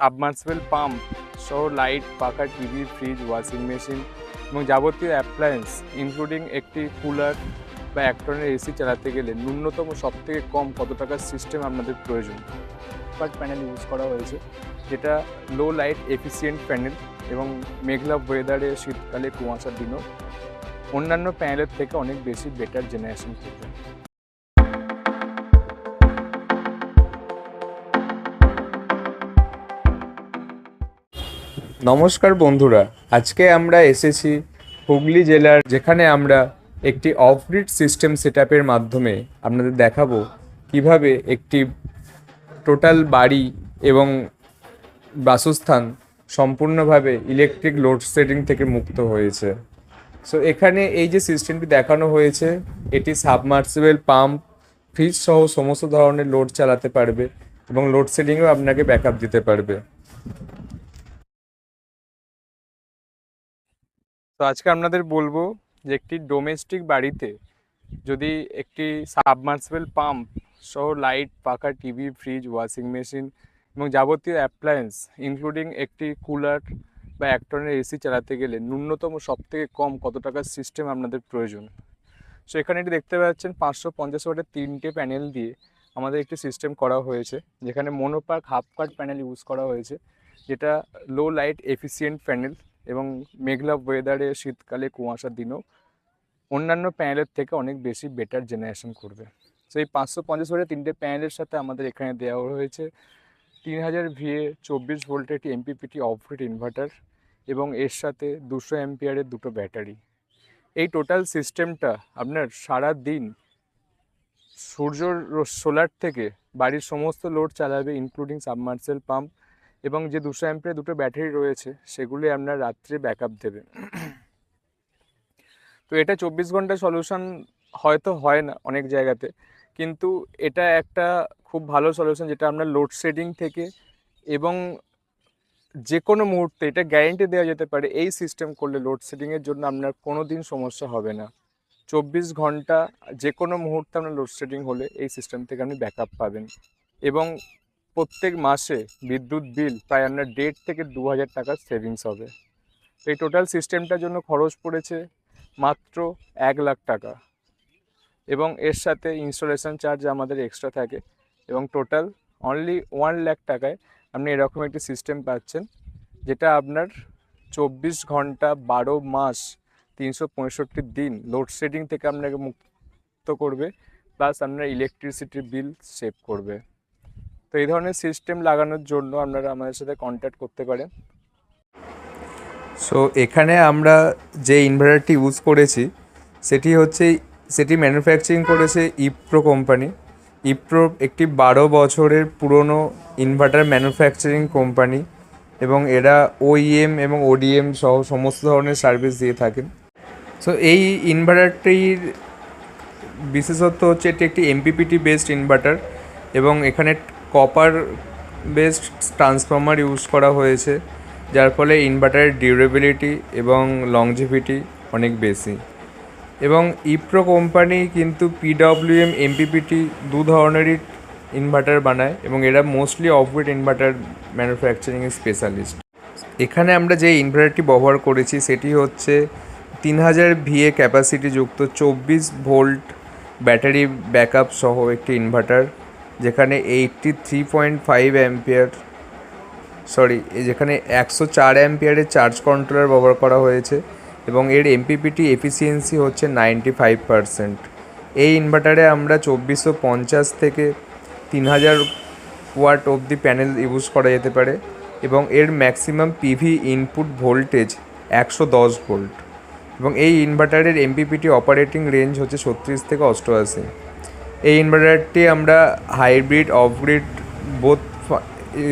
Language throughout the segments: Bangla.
সাবমার্সিবল পাম্প সহ লাইট পাখা টিভি ফ্রিজ ওয়াশিং মেশিন এবং যাবতীয় অ্যাপ্লায়েন্স ইনক্লুডিং একটি কুলার বা এক টনের এসি চালাতে গেলে ন্যূনতম সবথেকে কম কত টাকার সিস্টেম আপনাদের প্রয়োজন? বাট প্যানেল ইউজ করা হয়েছে। যেটা লো লাইট এফিসিয়েন্ট প্যানেল এবং মেঘলা ওয়েদারে শীতকালে কুয়াশার দিনও অন্যান্য প্যানেলের থেকে অনেক বেশি বেটার জেনারেশন নমস্কার বন্ধুরা, আজকে আমরা এসেছি হুগলি জেলার যেখানে আমরা একটি অফগ্রিড সিস্টেম সেট মাধ্যমে আপনাদের দেখাবো কীভাবে একটি টোটাল বাড়ি এবং বাসস্থান সম্পূর্ণভাবে ইলেকট্রিক লোডশেডিং থেকে মুক্ত হয়েছে। সো এখানে এই যে সিস্টেমটি দেখানো হয়েছে, এটি সাবমার্সিবল পাম্প ফ্রিজ সহ সমস্ত ধরনের লোড চালাতে পারবে এবং লোডশেডিংও আপনাকে ব্যাকআপ দিতে পারবে। আজকে আপনাদের বলব যে একটি ডোমেস্টিক বাড়িতে যদি একটি সাবমার্সিবল পাম্প সহ লাইট পাখা টিভি ফ্রিজ ওয়াশিং মেশিন এবং যাবতীয় অ্যাপ্লায়েন্স ইনক্লুডিং একটি কুলার বা এক টনের এসি চালাতে গেলে ন্যূনতম সবথেকে কম কত টাকার সিস্টেম আপনাদের প্রয়োজন? সো এখানে এটি দেখতে পাচ্ছেন পাঁচশো পঞ্চাশ ওয়াটের তিনটে প্যানেল দিয়ে আমাদের একটি সিস্টেম করা হয়েছে, যেখানে mono PERC half cut panel use করা হয়েছে, যেটা লো লাইট এফিসিয়েন্ট প্যানেল এবং মেঘলা ওয়েদারে শীতকালে কুয়াশার দিনও অন্যান্য প্যানেলের থেকে অনেক বেশি বেটার জেনারেশন করবে সো এই পাঁচশো পঞ্চাশ ওয়াটের তিনটে প্যানেলের সাথে আমাদের এখানে দেওয়া হয়েছে। তিন হাজার ভিএ চব্বিশ ভোল্টের একটি এমপিপিটি অফগ্রিড ইনভার্টার এবং এর সাথে দুশো এমপিয়ারের দুটো ব্যাটারি এই টোটাল সিস্টেমটা আপনার সারা দিন সূর্যর সোলার থেকে বাড়ির সমস্ত লোড চালাবে ইনক্লুডিং সাবমার্সেল পাম্প এবং যে দুশো অ্যাম্পের দুটো ব্যাটারি রয়েছে সেগুলি আপনার রাত্রে ব্যাকআপ দেবে। তো এটা চব্বিশ ঘণ্টা সলিউশন হয়তো হয় না অনেক জায়গাতে, কিন্তু এটা একটা খুব ভালো সলিউশন যেটা আপনার লোডশেডিং থেকে এবং যে কোনো মুহূর্তে এটা গ্যারেন্টি দেওয়া যেতে পারে, এই সিস্টেম করলে লোডশেডিংয়ের জন্য আপনার কোনো দিন সমস্যা হবে না। চব্বিশ ঘণ্টা যে কোনো মুহূর্তে আপনার লোডশেডিং হলে এই সিস্টেম থেকে আপনি ব্যাকআপ পাবেন। এবং প্রত্যেক মাসে বিদ্যুৎ বিল প্রায় আপনার দেড় থেকে দু হাজার টাকার সেভিংস হবে। এই টোটাল সিস্টেমটার জন্য খরচ পড়েছে মাত্র এক লাখ টাকা। এবং এর সাথে ইনস্টলেশন চার্জ আমাদের এক্সট্রা থাকে এবং টোটাল অনলি ওয়ান লাখ টাকায় আপনি এরকম একটি সিস্টেম পাচ্ছেন যেটা আপনার চব্বিশ ঘণ্টা বারো মাস তিনশো পঁয়ষট্টি দিন লোডশেডিং থেকে আপনাকে মুক্ত করবে প্লাস আপনার ইলেকট্রিসিটির বিল সেভ করবে। তো এই ধরনের সিস্টেম লাগানোর জন্য আপনারা আমাদের সাথে কন্ট্যাক্ট করতে পারেন। সো এখানে আমরা যে ইনভার্টারটি ইউজ করেছি, সেটি হচ্ছে, সেটি ম্যানুফ্যাকচারিং করেছে ইপ্রো কোম্পানি ইপ্রো একটি বারো বছরের পুরনো ইনভার্টার ম্যানুফ্যাকচারিং কোম্পানি এবং এরা ওইএম এবং ওডিএম সহ সমস্ত ধরনের সার্ভিস দিয়ে থাকেন। সো এই ইনভার্টারটির বিশেষত্ব হচ্ছে এটি একটি এমপিপিটি বেসড ইনভার্টার এবং এখানে কপার বেসড ট্রান্সফর্মার ইউজ করা হয়েছে, যার ফলে ইনভার্টারের ডিউরেবিলিটি এবং লংজিভিটি অনেক বেশি। এবং ইপ্রো কোম্পানি কিন্তু পিডব্লিউএম, এমপিপিটি দু ধরনেরই ইনভার্টার বানায় এবং এরা মোস্টলি অফগ্রিড ইনভার্টার ম্যানুফ্যাকচারিংয়ের স্পেশালিস্ট এখানে আমরা যে ইনভার্টারটি ব্যবহার করেছি, সেটি হচ্ছে তিন হাজার ভিএ ক্যাপাসিটি যুক্ত চব্বিশ ভোল্ট ব্যাটারি ব্যাকআপ সহ একটি ইনভার্টার যেখানে eighty three point five ampere sorry যেখানে একশো চার অ্যাম্পিয়ারের চার্জ কন্ট্রোলার ব্যবহার করা হয়েছে এবং এর এমপিপিটি এফিসিয়েন্সি হচ্ছে নাইনটি ফাইভ পারসেন্ট এই ইনভার্টারে আমরা চব্বিশশো পঞ্চাশ থেকে তিন হাজার ওয়াট অবধি প্যানেল ইউজ করা যেতে পারে এবং এর ম্যাক্সিমাম পিভি ইনপুট ভোল্টেজ একশো দশ ভোল্ট এবং এই ইনভার্টারের এমপিপিটি অপারেটিং রেঞ্জ হচ্ছে ছত্রিশ থেকে অষ্টআশি। এই ইনভার্টারটি আমরা hybrid off grid both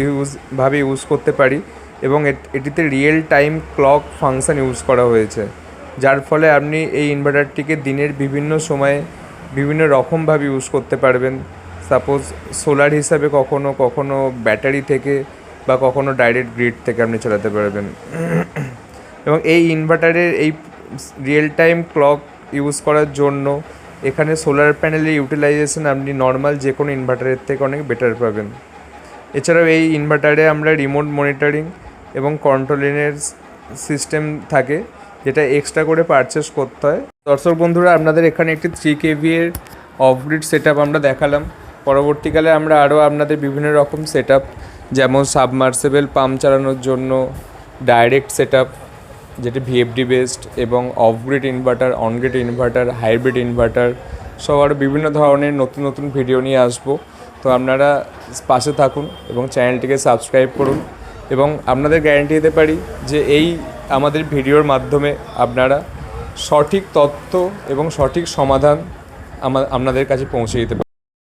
use ভাবে ইউজ করতে পারি এবং এটিতে real time clock function use করা হয়েছে। যার ফলে আপনি এই ইনভার্টারটিকে দিনের বিভিন্ন সময়ে বিভিন্ন রকমভাবে ইউজ করতে পারবেন। সাপোজ সোলার হিসাবে কখনো কখনো ব্যাটারি থেকে বা কখনো ডাইরেক্ট গ্রিড থেকে আপনি চালাতে পারবেন। এবং এই ইনভার্টারের এই রিয়েল টাইম ক্লক ইউজ করার জন্য এখানে সোলার প্যানেলের ইউটিলাইজেশন আপনি নর্মাল যে কোনো ইনভার্টারের থেকে অনেক বেটার পাবেন। এছাড়াও এই ইনভার্টারে আমরা রিমোট মনিটরিং এবং কন্ট্রোলিংয়ের সিস্টেম থাকে, যেটা এক্সট্রা করে পারচেস করতে হয়। দর্শক বন্ধুরা, আপনাদের এখানে একটি থ্রি কেভি এর অফ গ্রিড সেট আমরা দেখালাম। পরবর্তীকালে আমরা আরও আপনাদের বিভিন্ন রকম সেট যেমন সাবমার্সেবেল পাম্প চালানোর জন্য ডাইরেক্ট সেট যেটি ভিএফডি বেসড এবং off grid inverter on grid inverter hybrid inverter সব আরও বিভিন্ন ধরনের নতুন নতুন ভিডিও নিয়ে আসব। তো আপনারা পাশে থাকুন এবং চ্যানেলটিকে সাবস্ক্রাইব করুন এবং আপনাদের গ্যারেন্টি দিতে পারি যে এই আমাদের ভিডিওর মাধ্যমে আপনারা সঠিক তথ্য এবং সঠিক সমাধান আপনাদের কাছে পৌঁছে দিতে